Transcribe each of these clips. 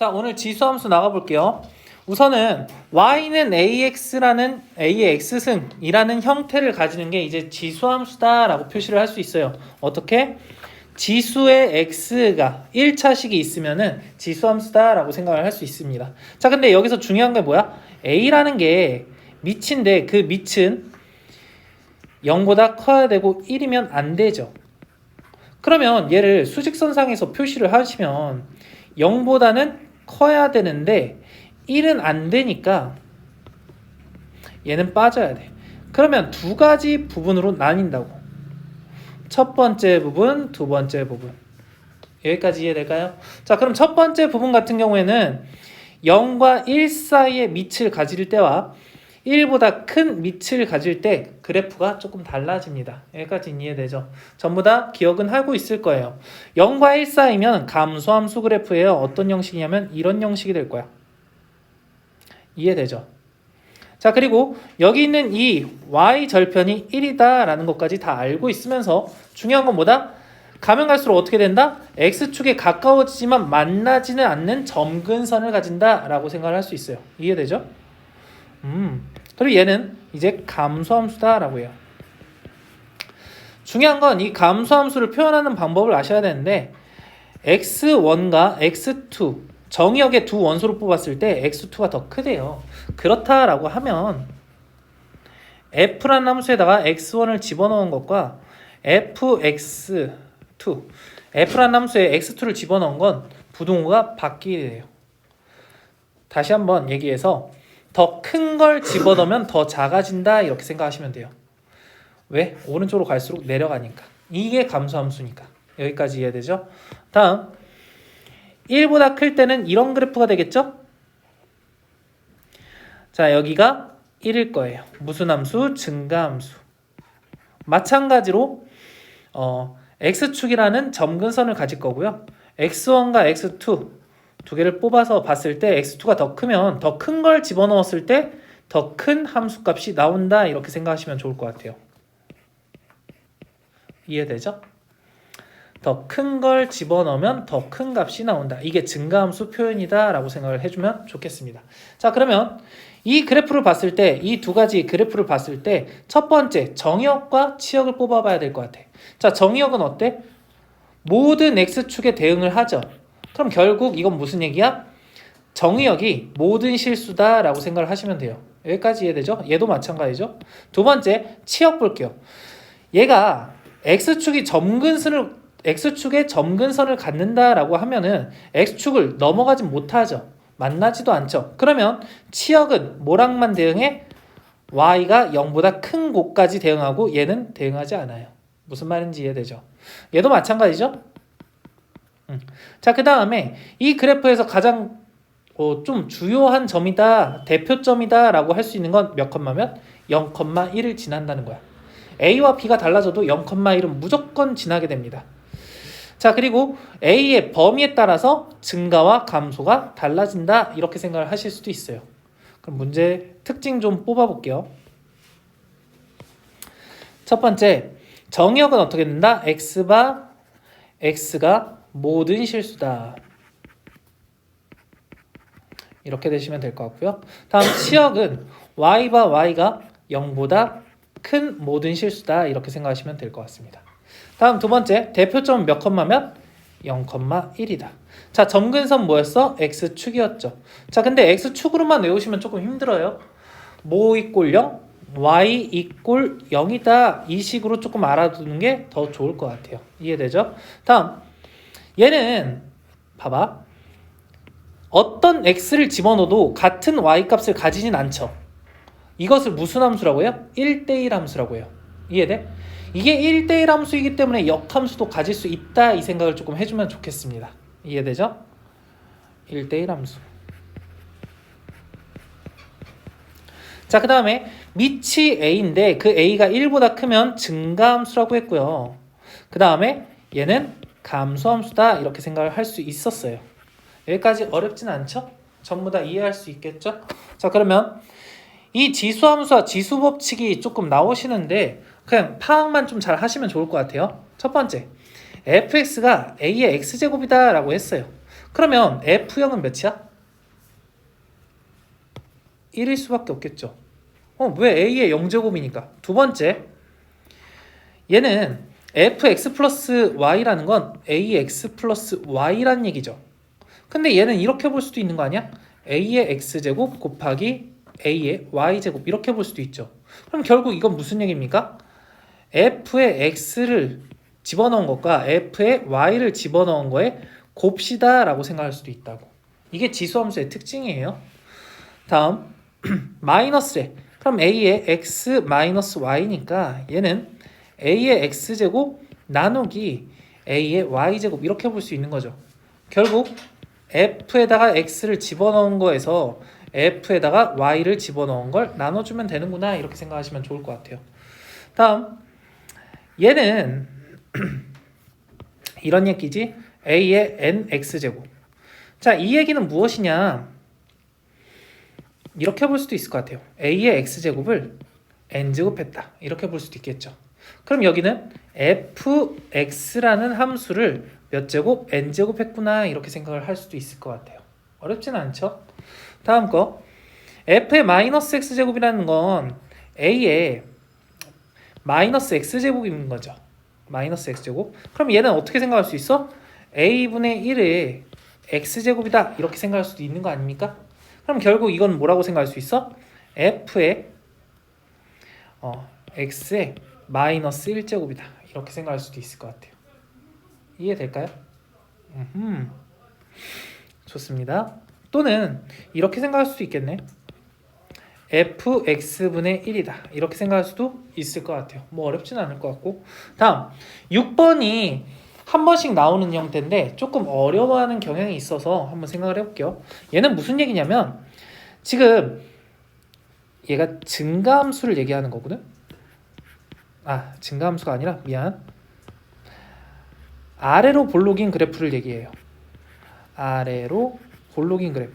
자, 오늘 지수함수 나가볼게요. 우선은 y는 ax라는 a의 x승이라는 형태를 가지는 게 이제 지수함수다라고 표시를 할 수 있어요. 어떻게? 지수의 x가 1차식이 있으면은 지수함수다라고 생각을 할 수 있습니다. 자, 근데 여기서 중요한 게 뭐야? a라는 게 밑인데 그 밑은 0보다 커야 되고 1이면 안 되죠. 그러면 얘를 수직선상에서 표시를 하시면 0보다는 커야 되는데 1은 안 되니까 얘는 빠져야 돼. 그러면 두 가지 부분으로 나뉜다고. 첫 번째 부분, 두 번째 부분. 여기까지 이해될까요? 자, 그럼 첫 번째 부분 같은 경우에는 0과 1 사이의 밑을 가질 때와 1보다 큰 밑을 가질 때 그래프가 조금 달라집니다. 여기까지 이해되죠? 전부 다 기억은 하고 있을 거예요. 0과 1 사이면 감소함수 그래프예요. 어떤 형식이냐면 이런 형식이 될 거야. 이해되죠? 자, 그리고 여기 있는 이 y 절편이 1이다라는 것까지 다 알고 있으면서 중요한 건 뭐다? 가면 갈수록 어떻게 된다? x축에 가까워지지만 만나지는 않는 점근선을 가진다라고 생각을 할 수 있어요. 이해되죠? 음. 그리고 얘는 이제 감소함수다라고 해요. 중요한 건 이 감소함수를 표현하는 방법을 아셔야 되는데 x1과 x2 정의역의 두 원소를 뽑았을 때 x2가 더 크대요. 그렇다라고 하면 f라는 함수에다가 x1을 집어넣은 것과 fx2 f라는 함수에 x2를 집어넣은 건 부동호가 바뀌게 돼요. 다시 한번 얘기해서 더 큰 걸 집어넣으면 더 작아진다 이렇게 생각하시면 돼요. 왜? 오른쪽으로 갈수록 내려가니까. 이게 감소함수니까. 여기까지 이해되죠? 다음 1보다 클 때는 이런 그래프가 되겠죠? 자, 여기가 1일 거예요. 무슨 함수? 증가함수. 마찬가지로 어, x축이라는 점근선을 가질 거고요. x1과 x2 두 개를 뽑아서 봤을 때 x2가 더 크면 더 큰 걸 집어넣었을 때 더 큰 함수 값이 나온다 이렇게 생각하시면 좋을 것 같아요. 이해되죠? 더 큰 걸 집어넣으면 더 큰 값이 나온다. 이게 증가함수 표현이다 라고 생각을 해주면 좋겠습니다. 자 그러면 이 그래프를 봤을 때 이 두 가지 그래프를 봤을 때 첫 번째 정의역과 치역을 뽑아봐야 될 것 같아. 자 정의역은 어때? 모든 x축에 대응을 하죠. 그럼 결국 이건 무슨 얘기야? 정의역이 모든 실수다라고 생각을 하시면 돼요. 여기까지 이해되죠? 얘도 마찬가지죠. 두 번째 치역 볼게요. 얘가 x축이 점근선을 x축에 점근선을 갖는다라고 하면은 x축을 넘어가진 못하죠. 만나지도 않죠. 그러면 치역은 뭐랑만 대응해? y가 0보다 큰 곳까지 대응하고 얘는 대응하지 않아요. 무슨 말인지 이해되죠? 얘도 마찬가지죠. 음. 자, 그 다음에 이 그래프에서 가장 어, 좀 주요한 점이다, 대표점이다 라고 할 수 있는 건 몇 컴마면 0,1을 지난다는 거야. A와 B가 달라져도 0,1은 무조건 지나게 됩니다. 자, 그리고 A의 범위에 따라서 증가와 감소가 달라진다. 이렇게 생각을 하실 수도 있어요. 그럼 문제 특징 좀 뽑아볼게요. 첫 번째, 정의역은 어떻게 된다? X바 X가 모든 실수다. 이렇게 되시면 될 것 같고요. 다음 치역은 Y바 Y가 0보다 큰 모든 실수다. 이렇게 생각하시면 될 것 같습니다. 다음 두 번째 대표점은 몇 컴마면 0,1이다. 자 점근선 뭐였어? x축이었죠. 자 근데 x축으로만 외우시면 조금 힘들어요. 모 이꼴 0, y 이꼴 0이다. 이 식으로 조금 알아두는 게 더 좋을 것 같아요. 이해되죠? 다음 얘는 봐봐. 어떤 x를 집어넣어도 같은 y 값을 가지진 않죠. 이것을 무슨 함수라고 해요? 1대1 함수라고 해요. 이해돼? 이게 1대1 함수이기 때문에 역함수도 가질 수 있다 이 생각을 조금 해주면 좋겠습니다. 이해되죠? 1대1 함수. 자, 그 다음에 밑이 a인데 그 a가 1보다 크면 증가함수라고 했고요. 그 다음에 얘는 감소함수다 이렇게 생각을 할 수 있었어요. 여기까지 어렵진 않죠? 전부 다 이해할 수 있겠죠? 자, 그러면 이 지수함수와 지수법칙이 조금 나오시는데 그냥 파악만 좀 잘 하시면 좋을 것 같아요. 첫 번째, fx가 a의 x제곱이다 라고 했어요. 그러면 F형은 몇이야? 1일 수밖에 없겠죠. 어, 왜 A의 0제곱이니까? 두 번째, 얘는 fx 플러스 y라는 건 ax 플러스 y란 얘기죠. 근데 얘는 이렇게 볼 수도 있는 거 아니야? a의 x제곱 곱하기 a의 y제곱 이렇게 볼 수도 있죠. 그럼 결국 이건 무슨 얘기입니까? f의 x를 집어넣은 것과 f의 y를 집어넣은 거에 곱시다 라고 생각할 수도 있다고. 이게 지수함수의 특징이에요. 다음 마이너스래. 그럼 a의 x 마이너스 y니까 얘는 a의 x제곱 나누기 a의 y제곱 이렇게 볼 수 있는 거죠. 결국 f에다가 x를 집어넣은 거에서 f에다가 y를 집어넣은 걸 나눠주면 되는구나 이렇게 생각하시면 좋을 것 같아요. 다음 얘는 이런 얘기지 a의 nx제곱 자 이 얘기는 무엇이냐 이렇게 볼 수도 있을 것 같아요. a의 x제곱을 n제곱했다 이렇게 볼 수도 있겠죠. 그럼 여기는 fx라는 함수를 몇 제곱 n 제곱 했구나 이렇게 생각을 할 수도 있을 것 같아요. 어렵진 않죠? 다음 거 f의 마이너스 x 제곱이라는 건 a의 마이너스 x 제곱인 거죠. 마이너스 x 제곱. 그럼 얘는 어떻게 생각할 수 있어? a분의 1의 x 제곱이다 이렇게 생각할 수도 있는 거 아닙니까? 그럼 결국 이건 뭐라고 생각할 수 있어? f의 어, x의 마이너스 1제곱이다. 이렇게 생각할 수도 있을 것 같아요. 이해될까요? 음흠. 좋습니다. 또는 이렇게 생각할 수도 있겠네. fx분의 1이다. 이렇게 생각할 수도 있을 것 같아요. 뭐 어렵진 않을 것 같고. 다음 6번이 한 번씩 나오는 형태인데 조금 어려워하는 경향이 있어서 한번 생각을 해볼게요. 얘는 무슨 얘기냐면 지금 얘가 증가함수를 얘기하는 거거든. 아 증가함수가 아니라 미안. 아래로 볼록인 그래프를 얘기해요. 아래로 볼록인 그래프.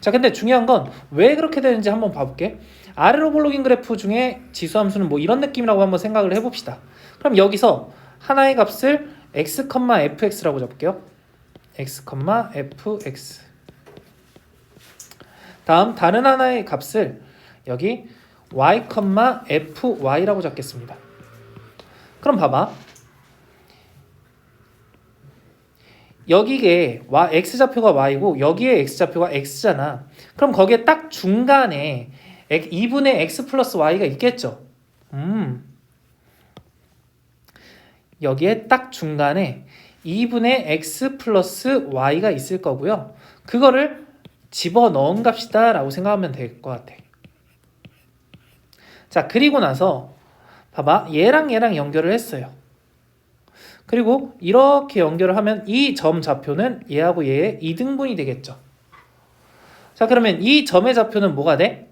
자 근데 중요한 건 왜 그렇게 되는지 한번 봐볼게. 아래로 볼록인 그래프 중에 지수함수는 뭐 이런 느낌이라고 한번 생각을 해봅시다. 그럼 여기서 하나의 값을 x, fx라고 잡을게요. x, fx. 다음 다른 하나의 값을 여기 y, fy라고 잡겠습니다. 그럼 봐봐. 여기에 x 좌표가 y고 여기에 x 좌표가 x잖아. 그럼 거기에 딱 중간에 2분의 x 플러스 y가 있겠죠. 음. 여기에 딱 중간에 2분의 x 플러스 y가 있을 거고요. 그거를 집어 넣은 값이다 라고 생각하면 될 것 같아. 자, 그리고 나서 봐봐. 얘랑 얘랑 연결을 했어요. 그리고 이렇게 연결을 하면 이 점 좌표는 얘하고 얘의 이등분이 되겠죠. 자, 그러면 이 점의 좌표는 뭐가 돼?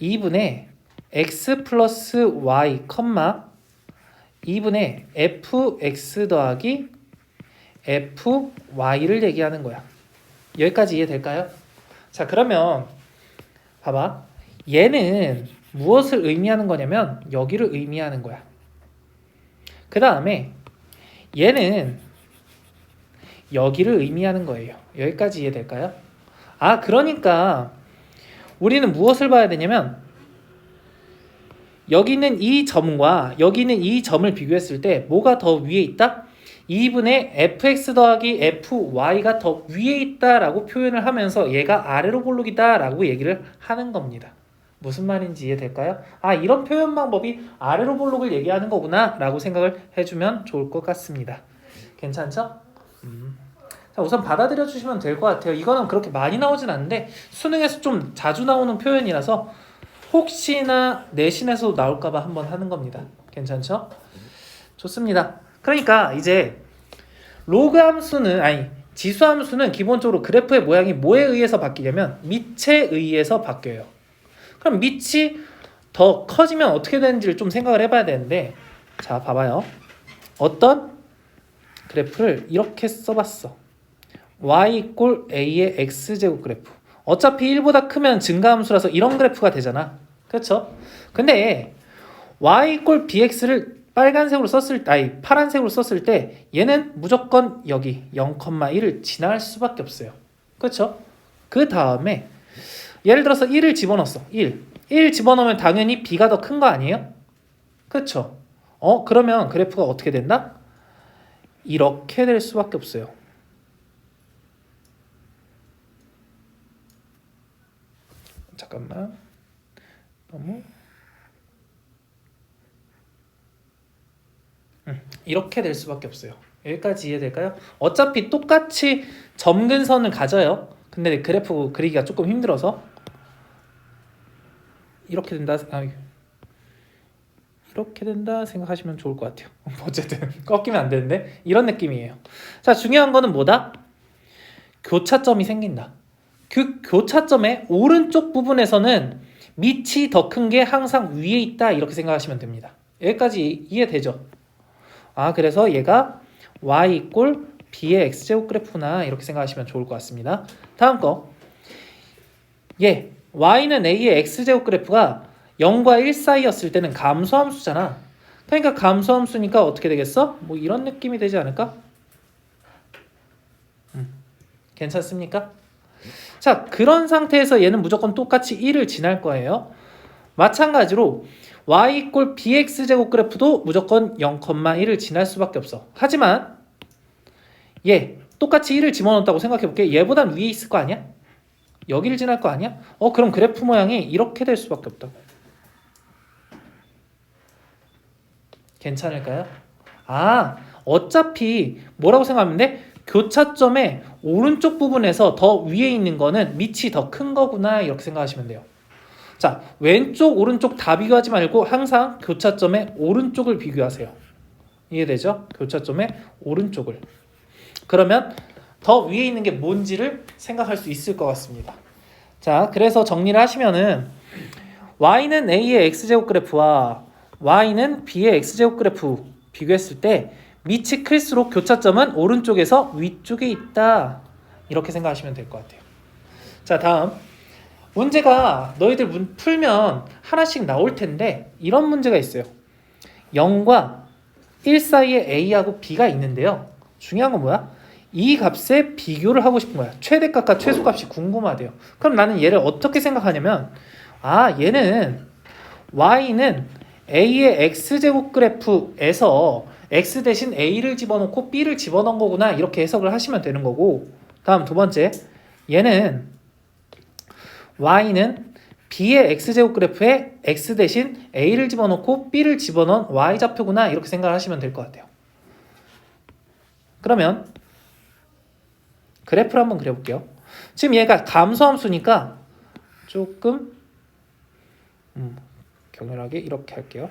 2분의 x 플러스 y, 2분의 fx 더하기 fy를 얘기하는 거야. 여기까지 이해될까요? 자, 그러면 봐봐. 얘는 무엇을 의미하는 거냐면 여기를 의미하는 거야. 그 다음에 얘는 여기를 의미하는 거예요. 여기까지 이해될까요? 아, 그러니까 우리는 무엇을 봐야 되냐면 여기는 이 점과 여기는 이 점을 비교했을 때 뭐가 더 위에 있다? 2분의 fx 더하기 fy가 더 위에 있다라고 표현을 하면서 얘가 아래로 볼록이다라고 얘기를 하는 겁니다. 무슨 말인지 이해될까요? 아 이런 표현 방법이 아래로 볼록을 얘기하는 거구나 라고 생각을 해주면 좋을 것 같습니다. 괜찮죠? 음. 자, 우선 받아들여 주시면 될 것 같아요. 이거는 그렇게 많이 나오진 않는데 수능에서 좀 자주 나오는 표현이라서 혹시나 내신에서 나올까봐 한번 하는 겁니다. 괜찮죠? 좋습니다. 그러니까 이제 로그 함수는 아니 지수 함수는 기본적으로 그래프의 모양이 뭐에 의해서 바뀌냐면 밑에 의해서 바뀌어요. 그럼 밑이 더 커지면 어떻게 되는지를 좀 생각을 해봐야 되는데 자 봐봐요. 어떤 그래프를 이렇게 써봤어. y 이꼴 a의 x제곱 그래프. 어차피 1보다 크면 증가함수라서 이런 그래프가 되잖아. 그렇죠? 근데 y 이꼴 bx를 빨간색으로 썼을 때, 아니 파란색으로 썼을 때 얘는 무조건 여기 0,1을 지나갈 수밖에 없어요. 그렇죠? 그 다음에 예를 들어서 1을 집어넣었어. 1. 1 집어넣으면 당연히 b가 더 큰 거 아니에요? 그렇죠? 어 그러면 그래프가 어떻게 된다? 이렇게 될 수밖에 없어요. 잠깐만. 너무 음, 이렇게 될 수밖에 없어요. 여기까지 이해될까요? 어차피 똑같이 점근선을 가져요. 근데 그래프 그리기가 조금 힘들어서 이렇게 된다. 아, 이렇게 된다 생각하시면 좋을 것 같아요. 어쨌든 꺾이면 안 되는데 이런 느낌이에요. 자 중요한 거는 뭐다? 교차점이 생긴다. 그 교차점의 오른쪽 부분에서는 밑이 더 큰 게 항상 위에 있다 이렇게 생각하시면 됩니다. 여기까지 이해되죠? 아 그래서 얘가 y 이꼴 b의 x제곱 그래프나 이렇게 생각하시면 좋을 것 같습니다. 다음 거. 예, y는 a의 x제곱 그래프가 0과 1 사이였을 때는 감소함수잖아. 그러니까 감소함수니까 어떻게 되겠어? 뭐 이런 느낌이 되지 않을까? 음, 괜찮습니까? 자, 그런 상태에서 얘는 무조건 똑같이 1을 지날 거예요. 마찬가지로 y 이꼴 bx 제곱 그래프도 무조건 0,1을 지날 수밖에 없어. 하지만 얘 똑같이 1을 집어넣었다고 생각해 볼게. 얘보단 위에 있을 거 아니야? 여기를 지날 거 아니야? 어, 그럼 그래프 모양이 이렇게 될 수밖에 없다고. 괜찮을까요? 아, 어차피 뭐라고 생각하면 돼? 교차점의 오른쪽 부분에서 더 위에 있는 거는 밑이 더 큰 거구나 이렇게 생각하시면 돼요. 자, 왼쪽 오른쪽 다 비교하지 말고 항상 교차점의 오른쪽을 비교하세요. 이해되죠? 교차점의 오른쪽을. 그러면 더 위에 있는 게 뭔지를 생각할 수 있을 것 같습니다. 자, 그래서 정리를 하시면은 y는 a의 x제곱 그래프와 y는 b의 x제곱 그래프 비교했을 때 밑이 클수록 교차점은 오른쪽에서 위쪽에 있다. 이렇게 생각하시면 될 것 같아요. 자, 다음. 문제가 너희들 문 풀면 하나씩 나올 텐데 이런 문제가 있어요. 0과 1 사이에 a하고 b가 있는데요. 중요한 건 뭐야? 이 값에 비교를 하고 싶은 거야. 최대값과 최소값이 궁금하대요. 그럼 나는 얘를 어떻게 생각하냐면 아, 얘는 y는 a의 x제곱 그래프에서 x 대신 a를 집어넣고 b를 집어넣은 거구나 이렇게 해석을 하시면 되는 거고 다음 두 번째 얘는 y는 b의 x제곱 그래프에 x 대신 a를 집어넣고 b를 집어넣은 y 좌표구나 이렇게 생각을 하시면 될 것 같아요 그러면 그래프를 한번 그려볼게요 지금 얘가 감소함수니까 조금 음, 격렬하게 이렇게 할게요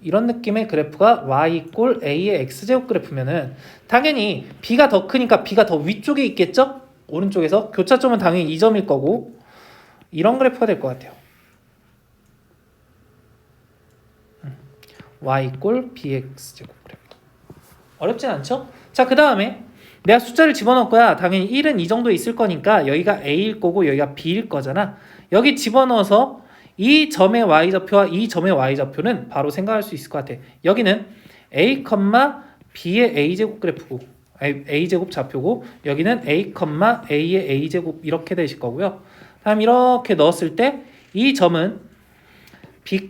이런 느낌의 그래프가 y 꼴 a의 x제곱 그래프면은 당연히 b가 더 크니까 b가 더 위쪽에 있겠죠? 오른쪽에서 교차점은 당연히 2점일 거고 이런 그래프가 될 것 같아요. 음. y 꼴 bx 제곱 그래프 어렵진 않죠? 자 그 다음에 내가 숫자를 집어넣을 거야. 당연히 1은 이 정도 있을 거니까 여기가 a일 거고 여기가 b일 거잖아. 여기 집어넣어서 이 점의 y좌표와 이 점의 y좌표는 바로 생각할 수 있을 것 같아. 여기는 a, b의 a제곱 그래프고 a제곱 좌표고 여기는 a, a의 a제곱 이렇게 되실 거고요. 다음 이렇게 넣었을 때 이 점은 b,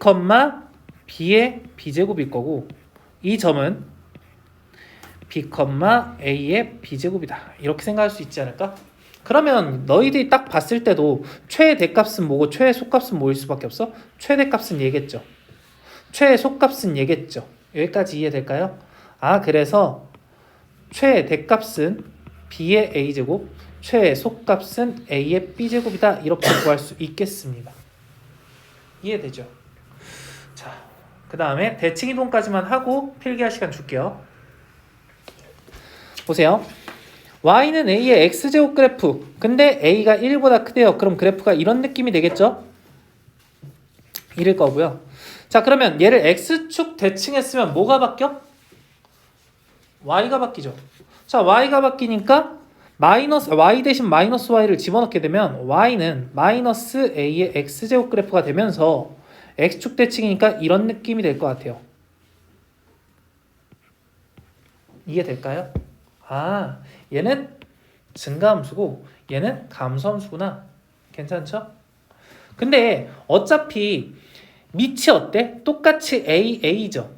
b의 b제곱일 거고 이 점은 b, a의 b제곱이다. 이렇게 생각할 수 있지 않을까? 그러면 너희들이 딱 봤을 때도 최대값은 뭐고 최소값은 뭐일 수밖에 없어? 최대값은 얘겠죠. 최소값은 얘겠죠. 여기까지 이해될까요? 아 그래서 최대값은 b의 a제곱, 최소값은 a의 b제곱이다. 이렇게 구할 수 있겠습니다. 이해되죠? 자, 그 다음에 대칭 이동까지만 하고 필기할 시간 줄게요. 보세요. y는 a의 x제곱 그래프 근데 a가 1보다 크대요 그럼 그래프가 이런 느낌이 되겠죠 이럴 거고요 자 그러면 얘를 x축 대칭했으면 뭐가 바뀌어? y가 바뀌죠 자 y가 바뀌니까 마이너스 y 대신 마이너스 y를 집어넣게 되면 y는 마이너스 a의 x제곱 그래프가 되면서 x축 대칭이니까 이런 느낌이 될 것 같아요. 이해될까요? 아, 얘는 증가함수고 얘는 감소함수구나. 괜찮죠? 근데 어차피 밑이 어때? 똑같이 A, A죠.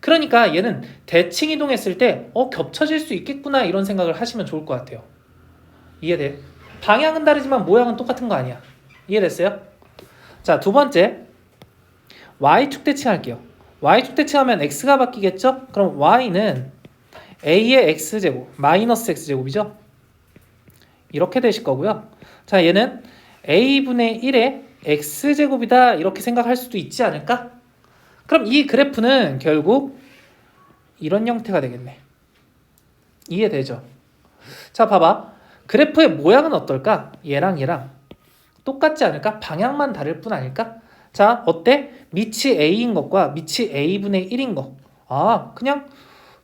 그러니까 얘는 대칭 이동했을 때 어, 겹쳐질 수 있겠구나 이런 생각을 하시면 좋을 것 같아요. 이해돼? 방향은 다르지만 모양은 똑같은 거 아니야. 이해됐어요? 자, 두 번째. y축 대칭할게요. y축 대칭하면 x가 바뀌겠죠? 그럼 y는 a의 x제곱 마이너스 x제곱이죠? 이렇게 되실 거고요. 자, 얘는 a분의 1의 x제곱이다 이렇게 생각할 수도 있지 않을까? 그럼 이 그래프는 결국 이런 형태가 되겠네. 이해되죠? 자, 봐봐. 그래프의 모양은 어떨까? 얘랑 얘랑 똑같지 않을까? 방향만 다를 뿐 아닐까? 자, 어때? 밑이 a인 것과 밑이 a분의 1인 것. 아, 그냥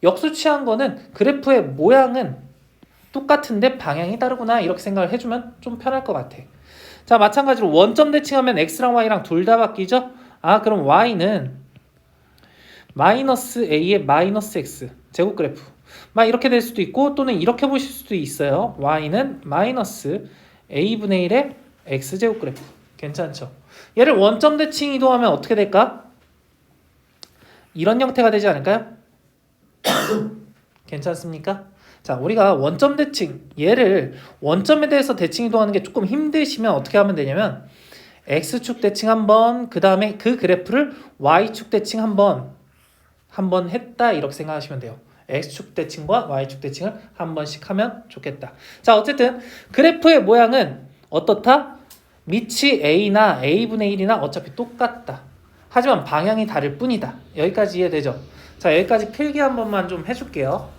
역수치한 거는 그래프의 모양은 똑같은데 방향이 다르구나 이렇게 생각을 해주면 좀 편할 것 같아. 자, 마찬가지로 원점 대칭하면 x랑 y랑 둘 다 바뀌죠? 아, 그럼 y는 마이너스 a의 마이너스 x 제곱 그래프. 막 이렇게 될 수도 있고 또는 이렇게 보실 수도 있어요. y는 마이너스 a분의 1의 x 제곱 그래프. 괜찮죠? 얘를 원점 대칭 이동하면 어떻게 될까? 이런 형태가 되지 않을까요? 괜찮습니까? 자, 우리가 원점 대칭 얘를 원점에 대해서 대칭 이동하는 게 조금 힘드시면 어떻게 하면 되냐면 x축 대칭 한번 그 다음에 그 그래프를 y축 대칭 한번 한번 했다 이렇게 생각하시면 돼요. x축 대칭과 y축 대칭을 한 번씩 하면 좋겠다. 자, 어쨌든 그래프의 모양은 어떻다? 밑이 a나 a분의 1이나 어차피 똑같다. 하지만 방향이 다를 뿐이다. 여기까지 이해되죠? 자, 여기까지 필기 한 번만 좀 해줄게요.